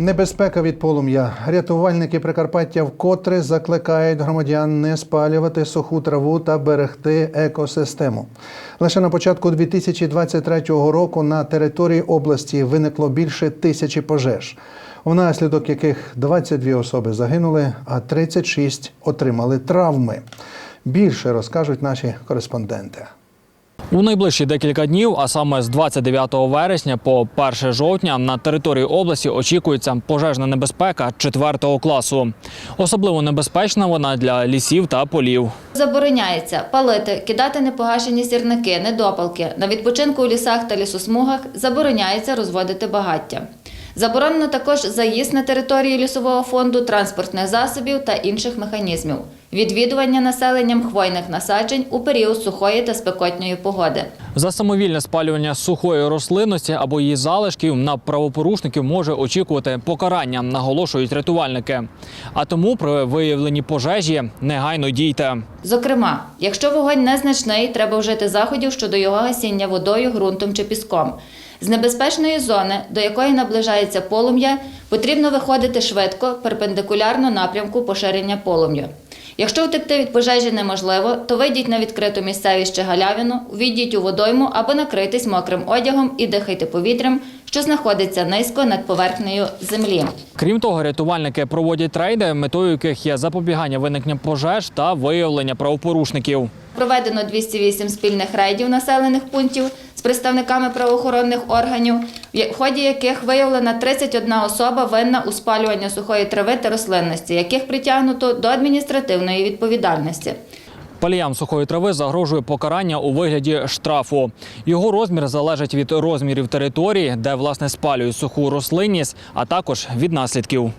Небезпека від полум'я. Рятувальники Прикарпаття вкотре закликають громадян не спалювати суху траву та берегти екосистему. Лише на початку 2023 року на території області виникло більше тисячі пожеж, внаслідок яких 22 особи загинули, а 36 отримали травми. Більше розкажуть наші кореспонденти. У найближчі декілька днів, а саме з 29 вересня по 1 жовтня, на території області очікується пожежна небезпека 4 класу. Особливо небезпечна вона для лісів та полів. Забороняється палити, кидати непогашені сірники, недопалки. На відпочинку у лісах та лісосмугах забороняється розводити багаття. Заборонено також заїзд на території лісового фонду транспортних засобів та інших механізмів, відвідування населенням хвойних насаджень у період сухої та спекотної погоди. За самовільне спалювання сухої рослинності або її залишків на правопорушників може очікувати покарання, наголошують рятувальники. А тому при виявленні пожежі негайно дійте. Зокрема, якщо вогонь незначний, треба вжити заходів щодо його гасіння водою, ґрунтом чи піском. З небезпечної зони, до якої наближається полум'я, потрібно виходити швидко, перпендикулярно напрямку поширення полум'я. Якщо втекти від пожежі неможливо, то вийдіть на відкриту місцевість чи галявину, увійдіть у водойму або накрийтесь мокрим одягом і дихайте повітрям, що знаходиться низько над поверхнею землі. Крім того, рятувальники проводять рейди, метою яких є запобігання виникнення пожеж та виявлення правопорушників. Проведено 208 спільних рейдів населених пунктів з представниками правоохоронних органів, в ході яких виявлена 31 особа винна у спалюванні сухої трави та рослинності, яких притягнуто до адміністративної відповідальності. Паліям сухої трави загрожує покарання у вигляді штрафу. Його розмір залежить від розмірів території, де власне спалюють суху рослинність, а також від наслідків.